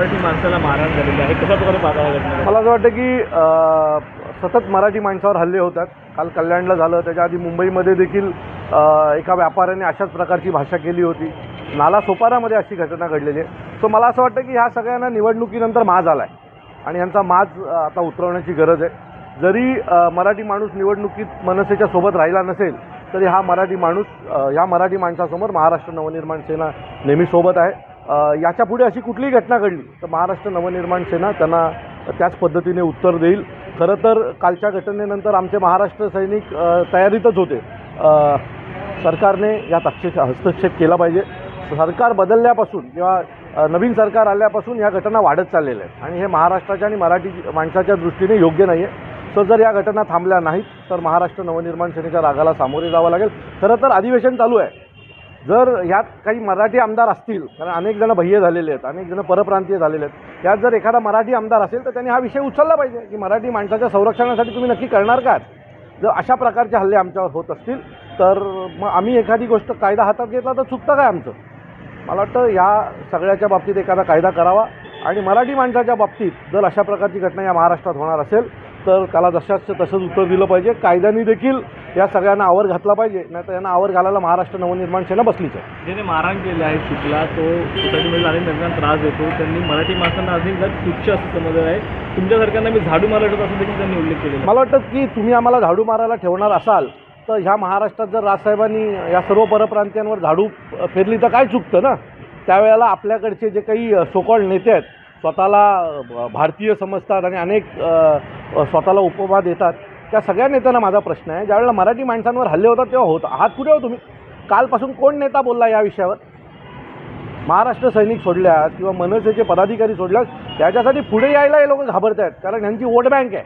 मराठी माणसाला मारहाण झालेली आहे. कशा प्रकारे पाहता मला असं वाटतं की सतत मराठी माणसावर हल्ले होतात. काल कल्याणला झालं त्याच्या आधी मुंबईमध्ये देखील एका व्यापाऱ्याने अशाच प्रकारची भाषा केली होती. नाला सोपारामध्ये अशी घटना घडलेली आहे. सो मला असं वाटतं की ह्या सगळ्यांना निवडणुकीनंतर माज आला आहे आणि यांचा माज आता उतरवण्याची गरज आहे. जरी मराठी माणूस निवडणुकीत मनसेच्या सोबत राहिला नसेल तरी हा मराठी माणूस ह्या मराठी माणसासमोर महाराष्ट्र नवनिर्माण सेना नेहमी सोबत आहे. याच्यापुढे अशी कुठलीही घटना घडली तर महाराष्ट्र नवनिर्माण सेना त्यांना त्याच पद्धतीने उत्तर देईल. खरं तर कालच्या घटनेनंतर आमचे महाराष्ट्र सैनिक तयारीतच होते. सरकारने यात हस्तक्षेप हस्तक्षेप केला पाहिजे. सरकार बदलल्यापासून किंवा नवीन सरकार आल्यापासून या घटना वाढत चाललेल्या आहेत. आणि हे महाराष्ट्राच्या आणि मराठी माणसाच्या दृष्टीने योग्य नाही आहे सो जर या घटना थांबल्या नाहीत तर महाराष्ट्र नवनिर्माण सेनेच्या रागाला सामोरे जावं लागेल. खरं तर अधिवेशन चालू आहे. जर ह्यात काही मराठी आमदार असतील कारण अनेक जण भय्य झालेले आहेत अनेक जण परप्रांतीय झालेले आहेत यात जर एखादा मराठी आमदार असेल तर त्यांनी हा विषय उचलला पाहिजे की मराठी माणसाच्या संरक्षणासाठी तुम्ही नक्की करणार काय जर अशा प्रकारचे हल्ले आमच्यावर होत असतील तर मग आम्ही एखादी गोष्ट कायदा हातात घेतला तर चुकतं काय आमचं? मला वाटतं या सगळ्याच्या बाबतीत एखादा कायदा करावा आणि मराठी माणसाच्या बाबतीत जर अशा प्रकारची घटना या महाराष्ट्रात होणार असेल तर त्याला जशाच तसंच उत्तर दिलं पाहिजे. कायद्याने देखील या सगळ्यांना आवर घातला पाहिजे नाही तर यांना आवर घालायला महाराष्ट्र नवनिर्माण सेना बसलीच आहे. ज्याने मारहाण केली आहे चुकला तो सोसायटीमध्ये अनेक जणांना त्रास देतो. त्यांनी मराठी माणसांना अधिक जर तुच्छ असं समजलं आहे तुमच्यासारख्यांना मी झाडू मारत होतो असं देखील त्यांनी उल्लेख केलेला आहे. मला वाटतं की तुम्ही आम्हाला झाडू मारायला ठेवणार असाल तर ह्या महाराष्ट्रात जर राजसाहेबांनी या सर्व परप्रांतीयांवर झाडू फेरली तर काय चुकतं ना? त्यावेळेला आपल्याकडचे जे काही सोकॉल्ड नेते आहेत स्वतःला भारतीय समजतात आणि अनेक स्वतःला उपमा देतात. त्या सगळ्या नेत्यांना माझा प्रश्न आहे. ज्यावेळेला मराठी माणसांवर हल्ले होतात तेव्हा होत. आहात कुठे हो तुम्ही? कालपासून कोण नेता बोलला या विषयावर? महाराष्ट्र सैनिक सोडल्यास किंवा मनसेचे पदाधिकारी सोडल्यास त्याच्यासाठी पुढे यायला हे लोक घाबरत आहेत कारण यांची वोट बँक आहे.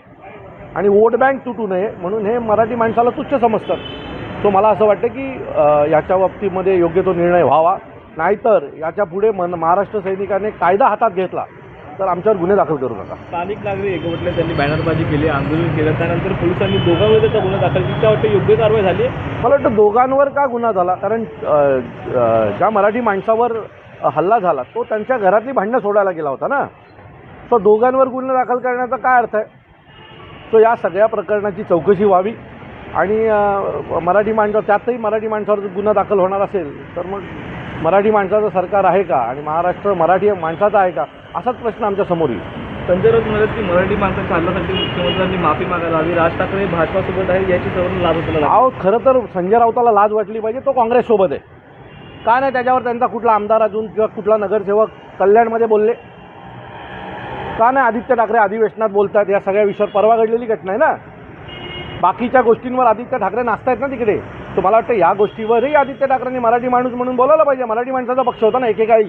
आणि वोट बँक तुटू नये म्हणून हे मराठी माणसाला तुच्छ समजतात. सो मला असं वाटतं की याच्या बाबतीमध्ये योग्य तो निर्णय व्हावा. नाहीतर याच्यापुढे मन महाराष्ट्र सैनिकाने कायदा हातात घेतला. तर आमच्यावर गुन्हे दाखल करू नका. स्थानिक नागरिक एकवटले त्यांनी बॅनरबाजी केली आंदोलन केलं. त्यानंतर पोलिसांनी दोघांविरुद्ध गुन्हा दाखल केला. त्या वाटतं योग्य कारवाई झाली? मला वाटतं दोघांवर का गुन्हा झाला? कारण ज्या मराठी माणसावर हल्ला झाला तो त्यांच्या घरातली भांडणं सोडायला गेला होता ना? सो दोघांवर गुन्हा दाखल करण्याचा काय अर्थ आहे? सो या सगळ्या प्रकरणाची चौकशी व्हावी. आणि मराठी माणसं त्यातही मराठी माणसावर गुन्हा दाखल होणार असेल तर मग मराठी माणसाचं सरकार आहे का आणि महाराष्ट्र मराठी माणसाचा आहे का? असाच प्रश्न आमच्यासमोर येईल. संजय राऊत म्हणाले की मराठी माणसाच्या हल्ल्यासाठी मुख्यमंत्र्यांनी माफी मागायला हवी. राज ठाकरे भाजपासोबत आहे याची सर्वांना लाभ होताना अहो खरं तर संजय राऊताला लाज वाटली पाहिजे तो काँग्रेससोबत आहे. का नाही त्याच्यावर त्यांचा कुठला आमदार अजून किंवा कुठला नगरसेवक कल्याणमध्ये बोलले? का नाही आदित्य ठाकरे अधिवेशनात बोलतात? या सगळ्या विषयावर परवा घडलेली घटना आहे ना? बाकीच्या गोष्टींवर आदित्य ठाकरे नाचतायत ना तिकडे. तर मला वाटतं या गोष्टीवरही आदित्य ठाकरेंनी मराठी माणूस म्हणून बोलायला पाहिजे. मराठी माणसाचा पक्ष होता ना एकेकाळी.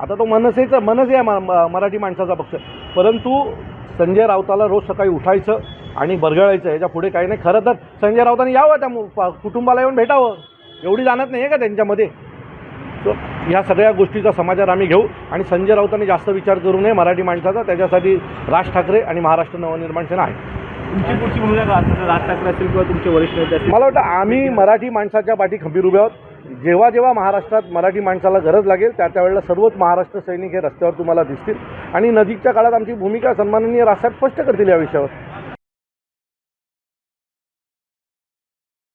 आता तो मनसेचा मनसे आहे म- मराठी माणसाचा पक्ष. परंतु संजय राऊताला रोज सकाळी उठायचं आणि बरगळायचं याच्यापुढे काही नाही. खरं तर संजय राऊतांनी यावं त्या मु- कुटुंबाला येऊन भेटावं. एवढी जाणत नाही आहे का त्यांच्यामध्ये? सो ह्या सगळ्या गोष्टीचा समाचार आम्ही घेऊ आणि संजय राऊतांनी जास्त विचार करू नये. मराठी माणसाचा त्याच्यासाठी राज ठाकरे आणि महाराष्ट्र नवनिर्माण सेना आहे. तुमची पुढची भूमिका काय असेल राज ठाकरे असतील किंवा तुमचे वरिष्ठ नेते असतील? मला वाटतं आम्ही मराठी माणसाच्या पाठी खंबीर उभे आहोत. जेव्हा जेव्हा महाराष्ट्रात मराठी माणसाला गरज लागेल त्या त्यावेळेला सर्वच महाराष्ट्र सैनिक हे रस्त्यावर तुम्हाला दिसतील. आणि नजीकच्या काळात आमची भूमिका सन्माननीय राजसाहेब स्पष्ट करतील या विषयावर.